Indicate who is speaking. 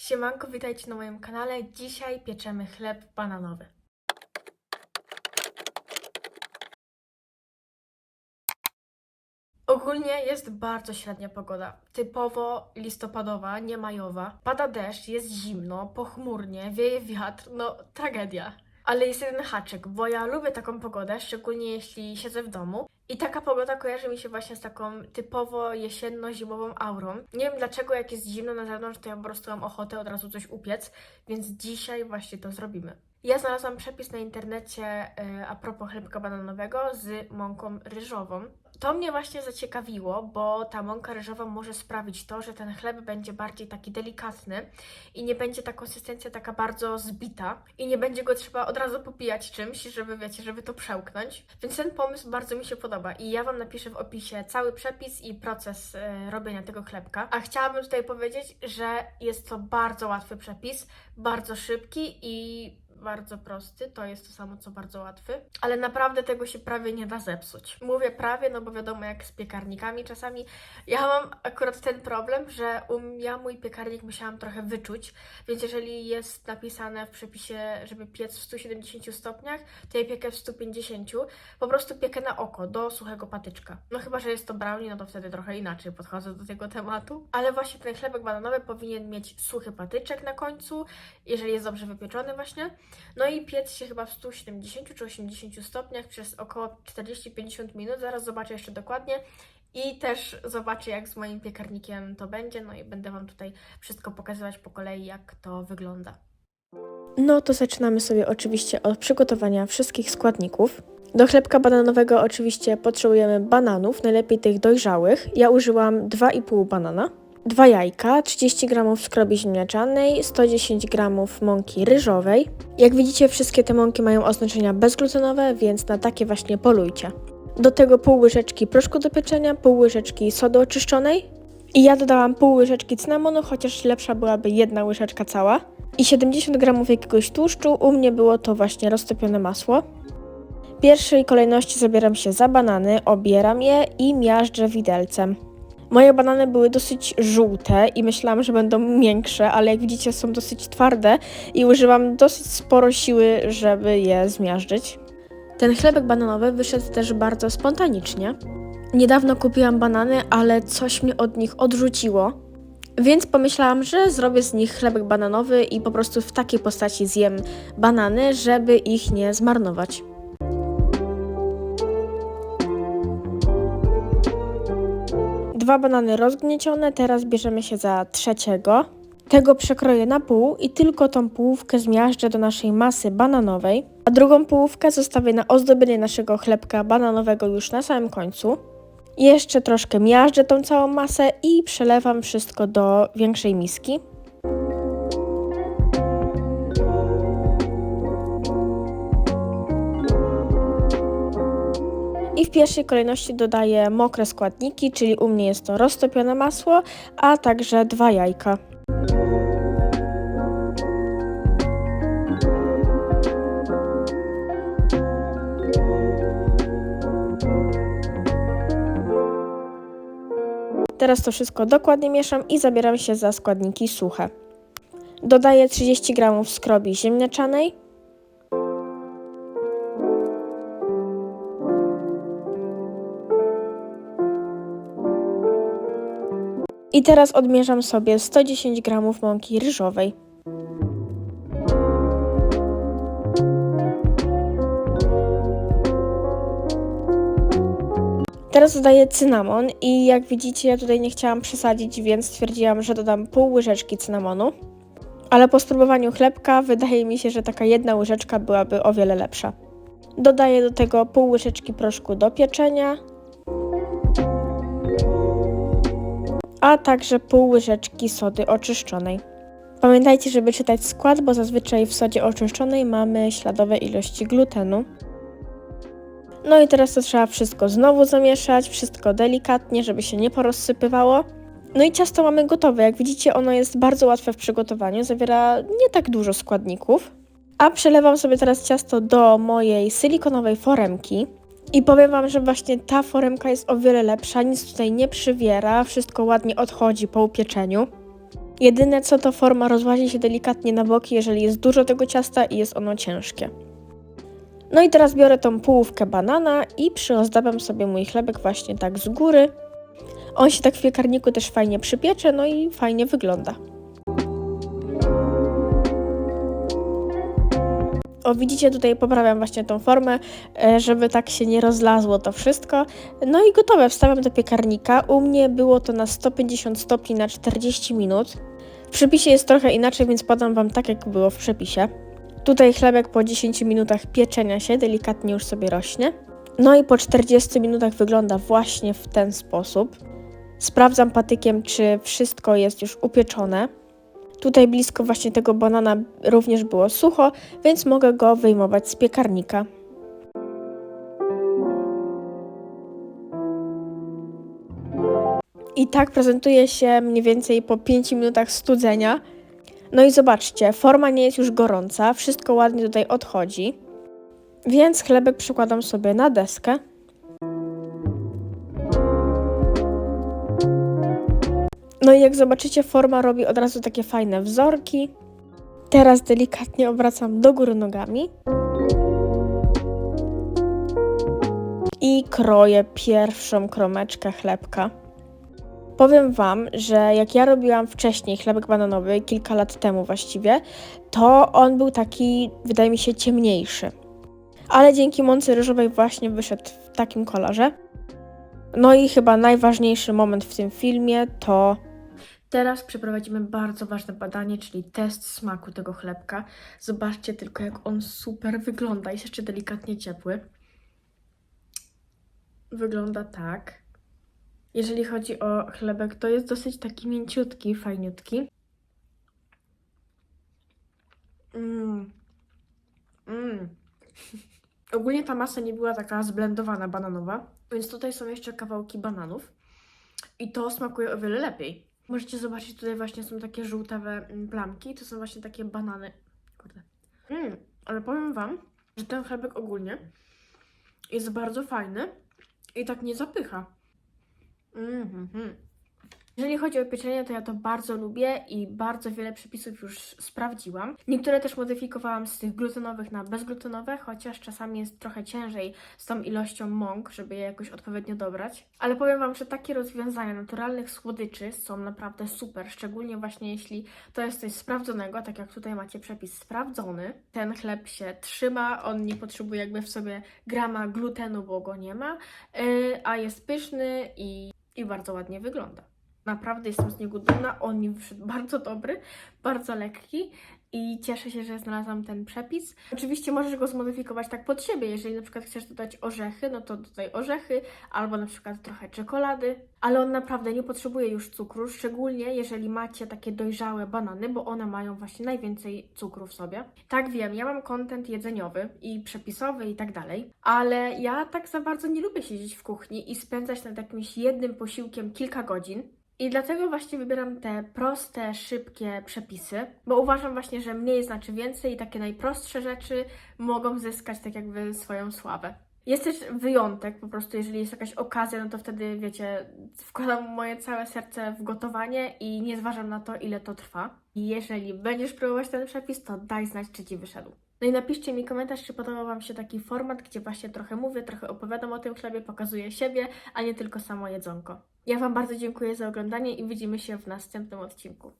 Speaker 1: Siemanko, witajcie na moim kanale. Dzisiaj pieczemy chleb bananowy. Ogólnie jest bardzo średnia pogoda. Typowo listopadowa, nie majowa. Pada deszcz, jest zimno, pochmurnie, wieje wiatr, no tragedia. Ale jest jeden haczyk, bo ja lubię taką pogodę, szczególnie jeśli siedzę w domu. I taka pogoda kojarzy mi się właśnie z taką typowo jesienno-zimową aurą. Nie wiem dlaczego, jak jest zimno na zewnątrz, to ja po prostu mam ochotę od razu coś upiec, więc dzisiaj właśnie to zrobimy. Ja znalazłam przepis na internecie e, a propos chlebka bananowego z mąką ryżową. To mnie właśnie zaciekawiło, bo ta mąka ryżowa może sprawić to, że ten chleb będzie bardziej taki delikatny i nie będzie ta konsystencja taka bardzo zbita i nie będzie go trzeba od razu popijać czymś, żeby wiecie, żeby to przełknąć. Więc ten pomysł bardzo mi się podoba i ja Wam napiszę w opisie cały przepis i proces e, robienia tego chlebka. A chciałabym tutaj powiedzieć, że jest to bardzo łatwy przepis, bardzo szybki i bardzo prosty, to jest to samo co bardzo łatwy, ale naprawdę tego się prawie nie da zepsuć. Mówię prawie, no bo wiadomo jak z piekarnikami czasami. Ja mam akurat ten problem, że um, ja mój piekarnik musiałam trochę wyczuć, więc jeżeli jest napisane w przepisie, żeby piec w 170 stopniach, to ja piekę w 150, po prostu piekę na oko, do suchego patyczka. No chyba, że jest to brownie, no to wtedy trochę inaczej podchodzę do tego tematu, ale właśnie ten chlebek bananowy powinien mieć suchy patyczek na końcu, jeżeli jest dobrze wypieczony właśnie. No i piec się chyba w 170 czy 80 stopniach przez około 40-50 minut. Zaraz zobaczę jeszcze dokładnie. I też zobaczę, jak z moim piekarnikiem to będzie. No i będę Wam tutaj wszystko pokazywać po kolei, jak to wygląda.
Speaker 2: No to zaczynamy sobie oczywiście od przygotowania wszystkich składników. Do chlebka bananowego oczywiście potrzebujemy bananów, najlepiej tych dojrzałych. Ja użyłam 2,5 banana, 2 jajka, 30 g skrobi ziemniaczanej, 110 g mąki ryżowej. Jak widzicie, wszystkie te mąki mają oznaczenia bezglutenowe, więc na takie właśnie polujcie. Do tego pół łyżeczki proszku do pieczenia, pół łyżeczki sody oczyszczonej i ja dodałam pół łyżeczki cynamonu, chociaż lepsza byłaby jedna łyżeczka cała. I 70 g jakiegoś tłuszczu, u mnie było to właśnie roztopione masło. W pierwszej kolejności zabieram się za banany, obieram je i miażdżę widelcem. Moje banany były dosyć żółte i myślałam, że będą miększe, ale jak widzicie są dosyć twarde i używam dosyć sporo siły, żeby je zmiażdżyć. Ten chlebek bananowy wyszedł też bardzo spontanicznie. Niedawno kupiłam banany, ale coś mnie od nich odrzuciło. Więc pomyślałam, że zrobię z nich chlebek bananowy i po prostu w takiej postaci zjem banany, żeby ich nie zmarnować. Dwa banany rozgniecione, teraz bierzemy się za trzeciego. Tego przekroję na pół i tylko tą połówkę zmiażdżę do naszej masy bananowej, a drugą połówkę zostawię na ozdobienie naszego chlebka bananowego już na samym końcu. Jeszcze troszkę miażdżę tą całą masę i przelewam wszystko do większej miski. I w pierwszej kolejności dodaję mokre składniki, czyli u mnie jest to roztopione masło, a także dwa jajka. Teraz to wszystko dokładnie mieszam i zabieram się za składniki suche. Dodaję 30 g skrobi ziemniaczanej, I teraz odmierzam sobie 110 g mąki ryżowej. Teraz dodaję cynamon i jak widzicie ja tutaj nie chciałam przesadzić, więc stwierdziłam, że dodam pół łyżeczki cynamonu. Ale po spróbowaniu chlebka wydaje mi się, że taka jedna łyżeczka byłaby o wiele lepsza. Dodaję do tego pół łyżeczki proszku do pieczenia, a także pół łyżeczki sody oczyszczonej. Pamiętajcie, żeby czytać skład, bo zazwyczaj w sodzie oczyszczonej mamy śladowe ilości glutenu. No i teraz to trzeba wszystko znowu zamieszać, wszystko delikatnie, żeby się nie porozsypywało. No i ciasto mamy gotowe. Jak widzicie, ono jest bardzo łatwe w przygotowaniu, zawiera nie tak dużo składników. A przelewam sobie teraz ciasto do mojej silikonowej foremki. I powiem Wam, że właśnie ta foremka jest o wiele lepsza, nic tutaj nie przywiera, wszystko ładnie odchodzi po upieczeniu. Jedyne co to forma rozłazi się delikatnie na boki, jeżeli jest dużo tego ciasta i jest ono ciężkie. No i teraz biorę tą połówkę banana i przyozdabiam sobie mój chlebek właśnie tak z góry. On się tak w piekarniku też fajnie przypiecze, no i fajnie wygląda. O, widzicie, tutaj poprawiam właśnie tą formę, e, żeby tak się nie rozlazło to wszystko. No i gotowe, wstawiam do piekarnika. U mnie było to na 150 stopni na 40 minut. W przepisie jest trochę inaczej, więc podam Wam tak, jak było w przepisie. Tutaj chlebek po 10 minutach pieczenia się delikatnie już sobie rośnie. No i po 40 minutach wygląda właśnie w ten sposób. Sprawdzam patykiem, czy wszystko jest już upieczone. Tutaj blisko właśnie tego banana również było sucho, więc mogę go wyjmować z piekarnika. I tak prezentuje się mniej więcej po 5 minutach studzenia. No i zobaczcie, forma nie jest już gorąca, wszystko ładnie tutaj odchodzi. Więc chlebek przykładam sobie na deskę. No i jak zobaczycie, forma robi od razu takie fajne wzorki. Teraz delikatnie obracam do góry nogami. I kroję pierwszą kromeczkę chlebka. Powiem Wam, że jak ja robiłam wcześniej chlebek bananowy, kilka lat temu właściwie, to on był taki, wydaje mi się, ciemniejszy. Ale dzięki mące ryżowej właśnie wyszedł w takim kolorze. No i chyba najważniejszy moment w tym filmie to
Speaker 1: Teraz przeprowadzimy bardzo ważne badanie, czyli test smaku tego chlebka. Zobaczcie tylko, jak on super wygląda. Jest jeszcze delikatnie ciepły. Wygląda tak. Jeżeli chodzi o chlebek, to jest dosyć taki mięciutki, fajniutki. Mmm. Mmm. Ogólnie ta masa nie była taka zblendowana, bananowa, więc tutaj są jeszcze kawałki bananów. I to smakuje o wiele lepiej. Możecie zobaczyć, tutaj właśnie są takie żółtawe mm, plamki. To są właśnie takie banany. Kurde. Mm, ale powiem Wam, że ten chlebek ogólnie jest bardzo fajny i tak nie zapycha. Mhm. Jeżeli chodzi o pieczenie, to ja to bardzo lubię i bardzo wiele przepisów już sprawdziłam. Niektóre też modyfikowałam z tych glutenowych na bezglutenowe, chociaż czasami jest trochę ciężej z tą ilością mąk, żeby je jakoś odpowiednio dobrać. Ale powiem Wam, że takie rozwiązania naturalnych słodyczy są naprawdę super, szczególnie właśnie jeśli to jest coś sprawdzonego, tak jak tutaj macie przepis sprawdzony. Ten chleb się trzyma, on nie potrzebuje jakby w sobie grama glutenu, bo go nie ma, yy, a jest pyszny i, i bardzo ładnie wygląda. Naprawdę jestem z niego dumna. On mi wyszedł bardzo dobry, bardzo lekki i cieszę się, że znalazłam ten przepis. Oczywiście możesz go zmodyfikować tak pod siebie. Jeżeli na przykład chcesz dodać orzechy, no to dodaj orzechy albo na przykład trochę czekolady, ale on naprawdę nie potrzebuje już cukru, szczególnie jeżeli macie takie dojrzałe banany, bo one mają właśnie najwięcej cukru w sobie. Tak wiem, ja mam kontent jedzeniowy i przepisowy i tak dalej, ale ja tak za bardzo nie lubię siedzieć w kuchni i spędzać nad jakimś jednym posiłkiem kilka godzin. I dlatego właśnie wybieram te proste, szybkie przepisy, bo uważam właśnie, że mniej znaczy więcej i takie najprostsze rzeczy mogą zyskać tak jakby swoją sławę. Jest też wyjątek, po prostu jeżeli jest jakaś okazja, no to wtedy, wiecie, wkładam moje całe serce w gotowanie i nie zważam na to, ile to trwa. I jeżeli będziesz próbować ten przepis, to daj znać, czy Ci wyszedł. No i napiszcie mi komentarz, czy podobał Wam się taki format, gdzie właśnie trochę mówię, trochę opowiadam o tym chlebie, pokazuję siebie, a nie tylko samo jedzonko. Ja Wam bardzo dziękuję za oglądanie i widzimy się w następnym odcinku.